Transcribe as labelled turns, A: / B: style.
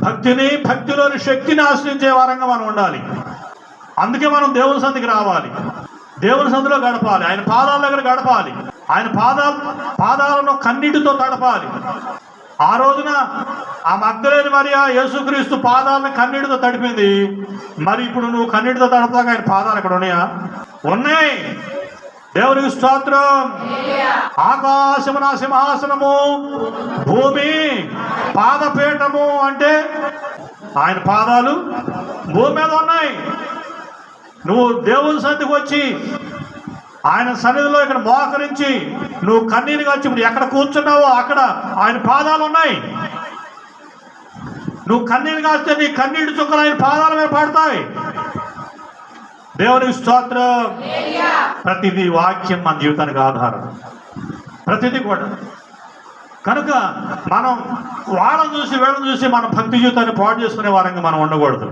A: భక్తిని భక్తిలోని శక్తిని ఆశ్రయించే వారంగా మనం ఉండాలి. అందుకే మనం దేవుని సంధికి రావాలి. దేవుని సంధిలో గడపాలి. ఆయన పాదాల దగ్గర గడపాలి. ఆయన పాదాలు పాదాలను కన్నీటితో తడపాలి. ఆ రోజున ఆ మగ్ధలేని మరియా యేసుక్రీస్తు పాదాలను కన్నీటితో తడిపింది. మరి ఇప్పుడు నువ్వు కన్నీటితో తడపదాకా ఆయన పాదాలు అక్కడ ఉన్నాయా? ఉన్నాయి. దేవునికి స్తోత్రం. ఆకాశము నా సింహాసనము భూమి పాదపీఠము అంటే ఆయన పాదాలు భూమి మీద ఉన్నాయి. నువ్వు దేవుని సన్నిధికి వచ్చి ఆయన సన్నిధిలో ఇక్కడ మోకరించి నువ్వు కన్నీరు వచ్చి ఇప్పుడు ఎక్కడ కూర్చున్నావో అక్కడ ఆయన పాదాలు ఉన్నాయి. నువ్వు కన్నీరు కాస్తే నీ కన్నీటి చుక్కలు ఆయన పాదాల మీద పడతాయి. దేవునికి స్తోత్రం. ప్రతిదీ వాక్యం మన జీవితానికి ఆధారం. ప్రతిదీ కూడా. కనుక మనం వాళ్ళని చూసి వీళ్ళని చూసి మన భక్తి జీవితాన్ని పాడు చేసుకునే వారంగా మనం ఉండకూడదు.